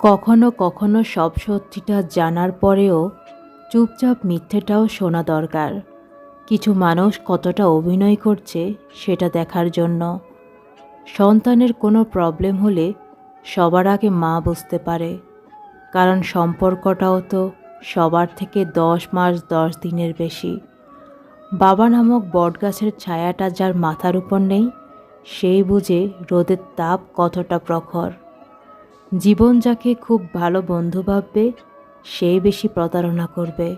কখনো কখনো সব সত্যিটা জানার পরেও চুপচাপ মিথ্যেটাও শোনা দরকার। কিছু মানুষ কতটা অভিনয় করছে সেটা দেখার জন্য। সন্তানের কোনো প্রবলেম হলে সবার আগে মা বুঝতে পারে। কারণ সম্পর্কটাও তো সবার থেকে দশ মাস দশ দিনের বেশি। বাবা নামক বটগাছের ছায়াটা যার মাথার উপর নেই, সেই বুঝে রোদের তাপ কতটা প্রখর। জীবন যাকে খুব ভালো বন্ধু ভাববে, সে বেশি প্রতারণা করবে।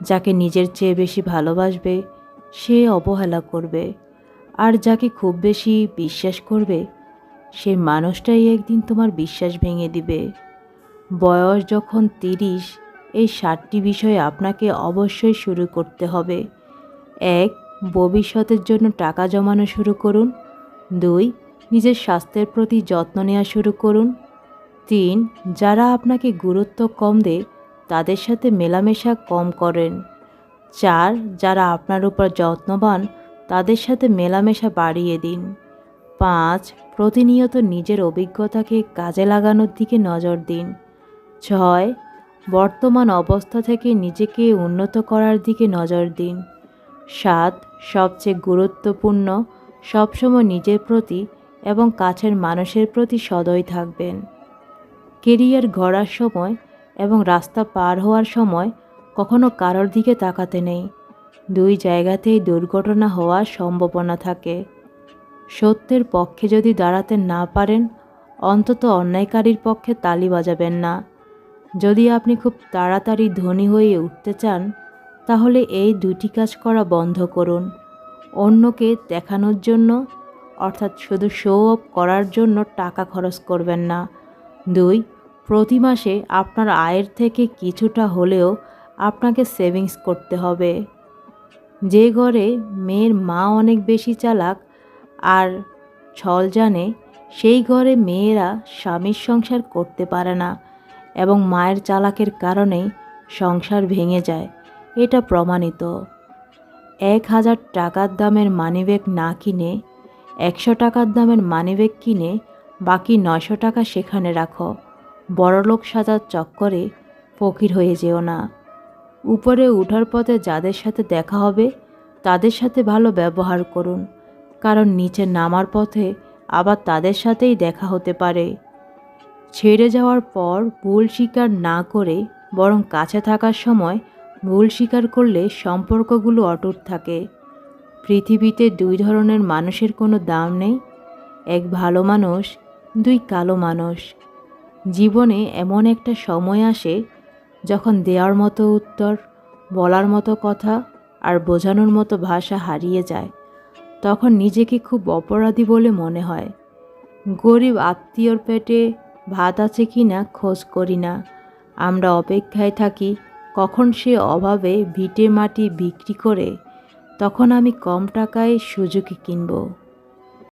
যাকে নিজের চেয়ে বেশি ভালোবাসবে, সে অবহেলা করবে। আর যাকে খুব বেশি বিশ্বাস করবে সেই মানুষটাই একদিন তোমার বিশ্বাস ভেঙে দিবে। বয়স যখন তিরিশ, এই ষাটটি বিষয়ে আপনাকে অবশ্যই শুরু করতে হবে। এক, ভবিষ্যতের জন্য টাকা জমানো শুরু করুন। দুই, নিজের স্বাস্থ্যের প্রতি যত্ন নেওয়া শুরু করুন। তিন, যারা আপনাকে গুরুত্ব কম দেয়, তাদের সাথে মেলামেশা কম করেন। চার, যারা আপনার উপর যত্নবান, তাদের সাথে মেলামেশা বাড়িয়ে দিন। পাঁচ, প্রতিনিয়ত নিজের অভিজ্ঞতাকে কাজে লাগানোর দিকে নজর দিন। ছয়, বর্তমান অবস্থা থেকে নিজেকে উন্নত করার দিকে নজর দিন। সাত, সবচেয়ে গুরুত্বপূর্ণ, সবসময় নিজের প্রতি এবং কাছের মানুষের প্রতি সদয় থাকবেন। কেরিয়ার গড়ার সময় এবং রাস্তা পার হওয়ার সময় কখনো কারোর দিকে তাকাতে নেই। দুই জায়গাতেই দুর্ঘটনা হওয়ার সম্ভাবনা থাকে। সত্যের পক্ষে যদি দাঁড়াতে না পারেন, অন্তত অন্যায়কারীর পক্ষে তালি বাজাবেন না। যদি আপনি খুব তাড়াতাড়ি ধনী হয়ে উঠতে চান, তাহলে এই দুটি কাজ করা বন্ধ করুন। অন্যকে দেখানোর জন্য, অর্থাৎ শুধু শো অফ করার জন্য টাকা খরচ করবেন না। দুই প্রতি মাসে আপনার আয়ের থেকে কিছুটা হলেও আপনাকে সেভিংস করতে হবে। যে ঘরে মেয়ের মা অনেক বেশি চালাক আর ছল জানে, সেই ঘরে মেয়েরা স্বামীর সংসার করতে পারে না এবং মায়ের চালাকের কারণেই সংসার ভেঙে যায়, এটা প্রমাণিত। এক হাজার টাকার দামের মানিব্যাগ না কিনে, একশো টাকার দামের মানিব্যাগ কিনে বাকি নয়শো টাকা সেখানে রাখো। বড়লোক সাজার চক্করে ফকির হয়ে যেও না। উপরে উঠার পথে যাদের সাথে দেখা হবে, তাদের সাথে ভালো ব্যবহার করুন, কারণ নিচে নামার পথে আবার তাদের সাথেই দেখা হতে পারে। ছেড়ে যাওয়ার পর ভুল স্বীকার না করে বরং কাছে থাকার সময় ভুল স্বীকার করলে সম্পর্কগুলো অটুট থাকে। পৃথিবীতে দুই ধরনের মানুষের কোনো দাম নেই, এক ভালো মানুষ, দুই কালো মানুষ। জীবনে এমন একটা সময় আসে যখন দেওয়ার মতো উত্তর, বলার মতো কথা আর বোঝানোর মতো ভাষা হারিয়ে যায়। তখন নিজেকে খুব অপরাধী বলে মনে হয়। গরিব আত্মীয়র পেটে ভাত আছে কি না খোঁজ করি না। আমরা অপেক্ষায় থাকি কখন সে অভাবে ভিটে মাটি বিক্রি করে, তখন আমি কম টাকায় সুযোগে কিনবো।